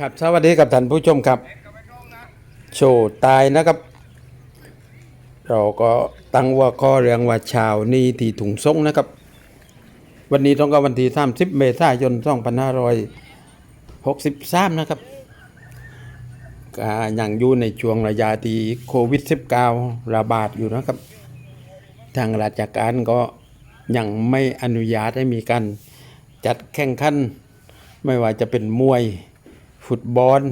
ครับสวัสดีกับท่านผู้ชมครับ โชว์ตายนะครับ เราก็ตั้งว่าข้อเรื่องว่าชาวนี่ที่ถุงส่งนะครับ วันนี้ต้องกับวันที่30เมษายน2563 นะครับก็ยังอยู่ในช่วงระยะที่โควิด -19 ระบาดอยู่นะครับ ทางราชการก็ยังไม่อนุญาตให้มีการจัดแข่งขัน ไม่ว่าจะเป็นมวย ฟุตบอล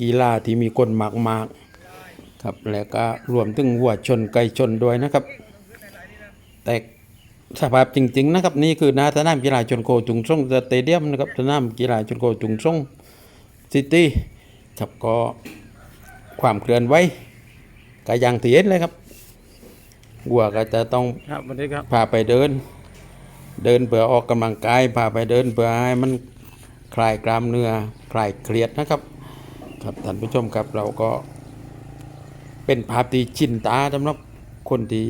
กีฬาที่มีคนมากมากๆครับแล้วก็รวมถึงวัวชนไก่ชนด้วยนะครับ แต่สภาพจริง ๆ นะครับ นี่คือหนาสนามกีฬาชนโคจุงซ่งสเตเดียมนะครับสนามกีฬาชนโคจุงซ่งซิตี้ครับก็ความเคลื่อนไหวก็อย่างที่เห็นเลยครับวัวก็จะต้องครับสวัสดีครับพาไปเดิน เดินเพื่อออกกำลังกายพาไปเดินเพื่อให้มัน คลายกล้ามเนื้อคลายเครียดนะครับครับท่านผู้ชมครับเราก็เป็นภาพที่ชินตาสำหรับคนที่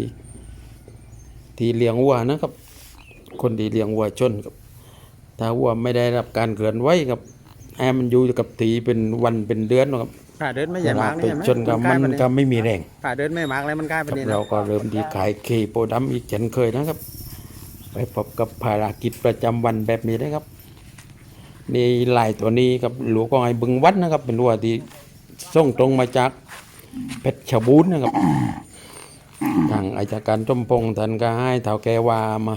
ที่เลี้ยงวัวนะครับ คนที่เลี้ยงวัวชนครับถ้าวัวไม่ได้รับการเคลื่อนไหวครับแอมมันอยู่กับตีเป็นวันเป็นเดือนนะครับขาเดินไม่ใหเวญ่ลามากไปนี่เห็นไหมชนกับมันใกล้ก็ปะเยไม่มีแรงขาเดินไม่มากเลยมันใกล้คปะรับเนี่ยเราก็เริ่มที่ขายเคโปรดัมอีกเช่นเคยนะครับ ไปพบกับภารกิจประจำวันแบบนี้นะครับ นี่ลายตัวนี้กับหลวงกองไอ้บึงวัดนะครับ เป็นวัวที่ส่งตรงมาจากเพชรชบูรณ์นะครับ ทางอาจารย์จมพงษ์ท่านก็ให้เถาแกวามา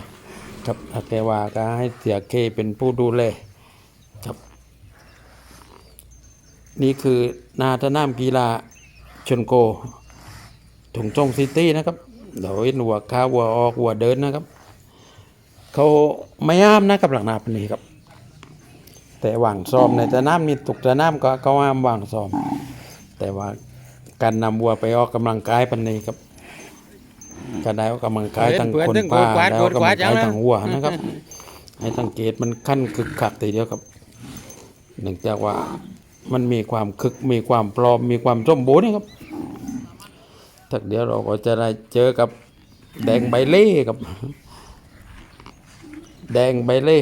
ครับเถาแกวาก็ให้เสียเคเป็นผู้ดูแลครับ นี่คือนาทนามกีฬาชนโกถุงจงซิตี้นะครับเดี๋ยวหัวข้าวัวออกหัวเดินนะครับ เขาไม่ห้ามนะครับหลังนาปนนี้ครับ แต่วางซ้อมในสนามนี่ตุกสนามก็เขาห้ามวางซ้อม แต่ว่าการนำวัวไปออกกำลังกายปันนี้ครับการได้ออกกำลังกายทั้งคนพาได้ออกกำลังกายทั้งวัวนะครับ ให้สังเกตมันขั้นคึกขักทีเดียวครับเนื่องจากว่ามันมีความคึกมีความปลอมมีความสมบูรณ์นะครับทักเดี๋ยวเราก็จะได้เจอกับแดงใบเล่กับ แดงใบเล่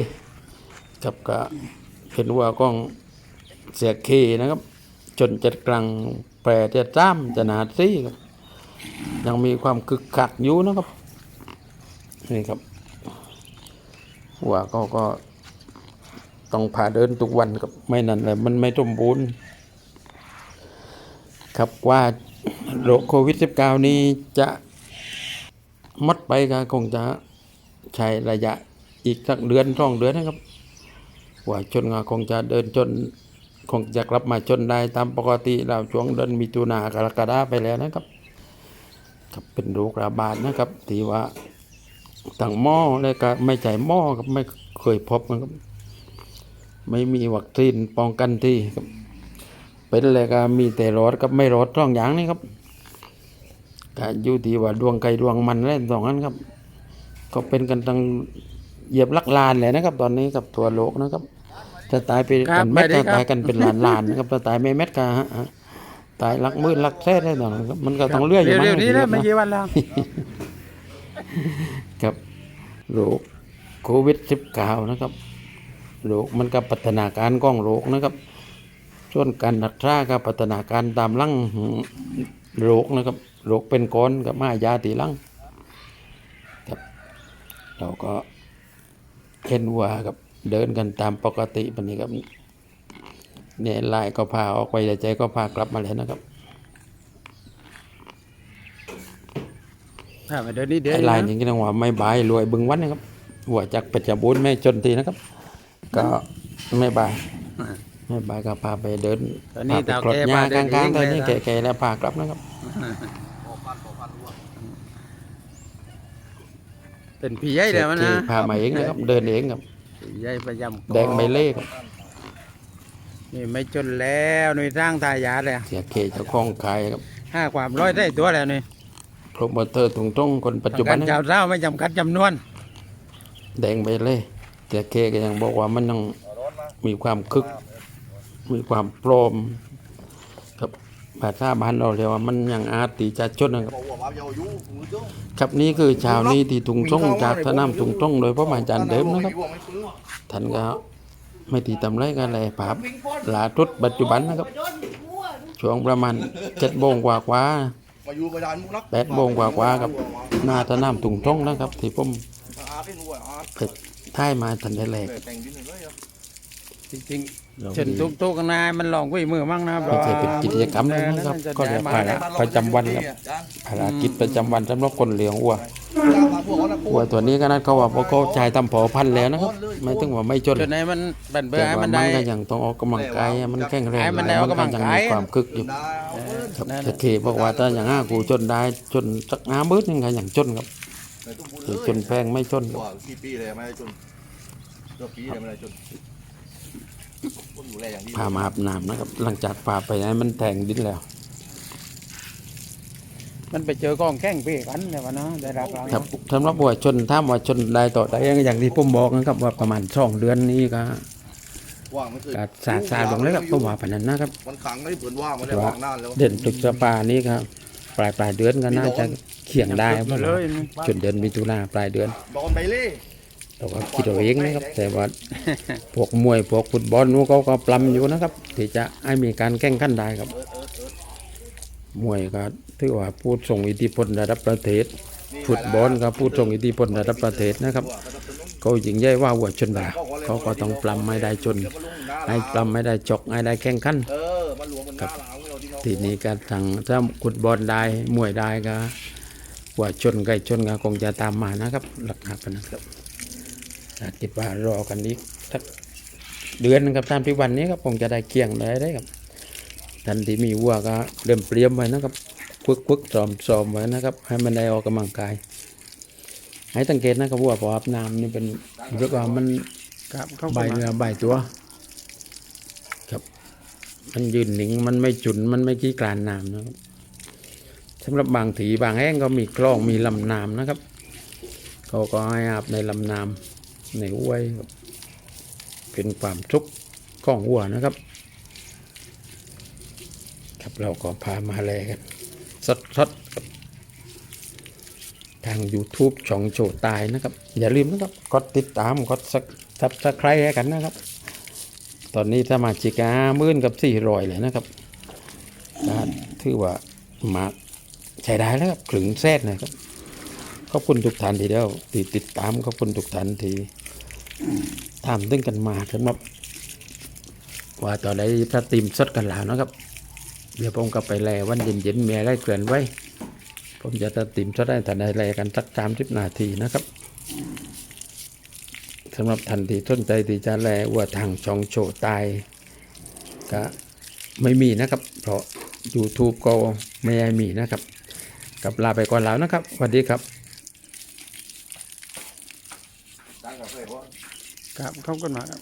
กับก็ เป็นวัวกล้องเสียเคนะครับ จนจัดกลางแปรจะจ้ามจะหนาซี่ครับ ยังมีความคึกคักอยู่นะครับ นี่ครับวัวก็ก็ต้องพาเดินทุกวันครับไม่นั่นเลยมันไม่สมบูรณ์ครับว่าโรคโควิด -19 นี้จะหมดไปก็คงจะใช้ระยะอีกสักเดือนสองเดือนนะครับ ว่าชนก็คงจะเดินจนคงจะกลับมาชนได้ตามปกติเราช่วงเดือนมิถุนากรกฎาไปแล้วนะครับครับเป็นโรคระบาดนะครับที่ว่าต่างหม้อแล้วก็ไม่ใช่หม้อครับไม่เคยพบนะครับ ไม่มีวัคซีนป้องกันที่ครับ เป็นอะไรก็มีแต่รอดกับไม่รอดสองอย่างนี่ครับก็อยู่ที่ว่าดวงไก่ดวงมันแล้วสองนั้นครับ ก็เป็นกันตั้งเหยียบลักลานเลยนะครับ ตอนนี้กับตัวโลกนะครับ จะตายไปกันเม็ดจะตายกันเป็นล้านล้านนะครับจะตายไม่เม็ดก็ฮะฮะตายหลักหมื่นหลักแสนได้ต่างครับมันก็ต้องเลื่อยอยู่เร็วๆนี้นะไม่นะกี่วันแล้ว ครับโรคโควิด19นะครับโรคมันก็พัฒนาการของโรคนะครับ ส่วนการรักษากับพัฒนาการตามหลังโรคนะครับโรคเป็นก้อนกับมายาตีหลังครับเราก็เห็นว่ากับ เดินกันตามปกติปานนี้ครับเนี่ยลายก็พาออกไปแต่ใจก็พากลับมาแล้วนะครับครับเดินนี่เดินไอ้ลายอย่างนี้นะว่าไม่บายรวยบึงวันนะครับหัวจากเป็ดจะบุญแม่จนทีนะครับ ก็ไม่บายไม่บายก็พาไปเดินตอนนี้พาเต่าไปกรดแกหมาญ้าเดิกนลางเองๆตอนนี้เลยนะแก่ๆแล้วพากลับนะครับเป็นผีใหญ่เลยมันนะพามาเองนะครับเดินเองครับ ผีใหญ่ประจำแดงใบเล่ครับนี่ไม่จนแล้วนี่สร้างทายาทเลยเสียเคเจ้าของขายครับห้าความร้อยได้ตัวแล้วนี่โปรโมเตอร์ตรงตรงๆคนปัจจุบันกานะรคชารับวเช้าไม่จำกัดจำนวน แดงใบเล่เสียเคก็ยังบอกว่ามันยังมีความคึก มีความโปรมครับ ภาษาบ้านเราเรียกว่ามันยังอาตีจะชนนะครับ ครับนี่คือชาวนี้ที่ถุงช่องจากสนามถุงช่องโดยพระอาจารย์เดิมนะครับท่านก็ไม่ตีตำไรกันเลยภาพลาทุดปัจจุบันนะครับ ช่วงประมาณเจ็ดโมงกว่ากว่าแปดโมงกว่ากว่าครับนาตะน้ำตุงท่งนะครับ ที่ผมเผ็ดท้ายมาทันได้แหลก จริงเราๆเชิญดีทุกทุกนายมันลองกุ้ยมือมั่งนะครับไม่ใช่เป็นกิจกรรมเลยนะครับ ก็เรียกว่าประจำวันครับภารกิจประจำวันสำหรับคนเลี้ยงวัววัวตัวนี้ก็นัดเขาว่าพอเขาจ่ายทำพอพันธุ์แล้วนะครับ ไม่ถึงว่าไม่จนจนไหนมันบันเบื่อแต่ให้ว่ามัมันนได้ก็ยังต้องออกกำลังกายให้มันแข็งแรงให้มันได้ออกกำลังยักายมีความคึกอยู่ดาวครับนั่นแต่เคบอกว่าถ้าอย่างห้ากูจนได้จนสักห้ามื้อนึงก็อย่างจนครับในตุ้มบุญคือเลยจนแพงไม่จนกว่ากี่ปีเลยไม่ได้จนเกือบปีเลยไม่ได้จน คนอยู่แลอย่างดีพามาอาบน้ำนะครับ หลังจากพาไปให้มันแทงดินแล้ว มันไปเจอกองแข้งพี่กันเนี่ยวะเนาะได้รับรางครับสำหรับวัวชนถ้าว่าชนได้ต่อได้อย่างที่ผมบอกนะครับว่าประมาณสองเดือนนี้ก็ว่างไม่เคยก็สาดสาดลงเลยครับผมว่าปานนั้นนะครับมันขังไม่เปิดว่างมาได้ว่างนานแล้วเด่นตึกสปานี้ครับปลายปลายเดือนก็น่าจะเขียงได้หมเพราะดเลเรายจนเดือนมิถุนาปลายเดือนโดนไปเล่ แต่ว่าคิดเอาเองนะครับ แต่ว่าพวกมวยพวกฟุตบอลนู้นเขาก็ปลำอยู่นะครับ ที่จะให้มีการแข่งขันได้ครับ มวยก็ถือว่าพูดส่งอิทธิพลระดับประเทศ ฟุตบอลก็พูดส่งอิทธิพลระดับประเทศนะครับเขายิงใหญ่ว่าหัวชนดาเขาก็ต้องปลำไม่ได้จนให้ปลำไม่ได้จกให้ได้แข่งขันเออมันหลวมมันหน้าหลังเราที่เราทีนี้ก็ทางถ้าฟุตบอลได้มวยได้ก็หัวชนไก่ชนก็คงจะตามมานะครับหลักหาปนะครับ คิดว่ารอกันอีกสักเดือนหนึงครับตามที่วันนี้ครับคงจะได้เกี่ยงได้ได้ครับทันที่มีวัวก็เริ่มเตรียมไว้นะครับพึกพึกซ้อมซ้อมไว้นะครับ ให้มันได้ออกกำลังกาย ให้สังเกตนะครับวัวพออาบน้ำนี่เป็นเรียกว่ามันครับเข้าใบมาเนื้อใบตัว ครับ มันยืนหนิงมันไม่จุนมันไม่ขี้กลานน้ำนะครับสำหรับบางถีบางแห้งก็มีคลองมีลำน้ำนะครับเขาก็ให้อาบในลำน้ำ ในห้วยครับเป็นความทุกข์ของวัวนะครับ ครับเราก็พามาแลกันสดสดๆครับทาง YouTube ช่องโจตายนะครับ อย่าลืมนะครับกดติดตามกดสักซับสไครต์ให้กันนะครับ ตอนนี้ถ้ามาชิกามื่นกับสี่รอยเลยนะครับถือว่ามาใช้ได้แล้วครับขึงแซดนะครับขอบคุณทุกท่านทีเดียวที่ติดตามขอบคุณทุกท่านที่ ตามตึงกันมาสำหรับว่าตอนนี้ถ้าตีมสดกันแล้วนะครับ เดี๋ยวผมก็ไปแลวันเย็นๆเมียได้เกลื่อนไว้ ผมจะตัดติมสดได้แต่ในแลกันสักสามสิบนาทีนะครับสำหรับทันทีต้นใจที่จะแลว่าทางช่องโชว์ตายก็ไม่มีนะครับ เพราะ YouTube ก็ไม่ให้มีนะครับกับลาไปก่อนแล้วนะครับสวัสดีครับ ตั้งกับเพื่อนว่าครับเข้ากันมาครับ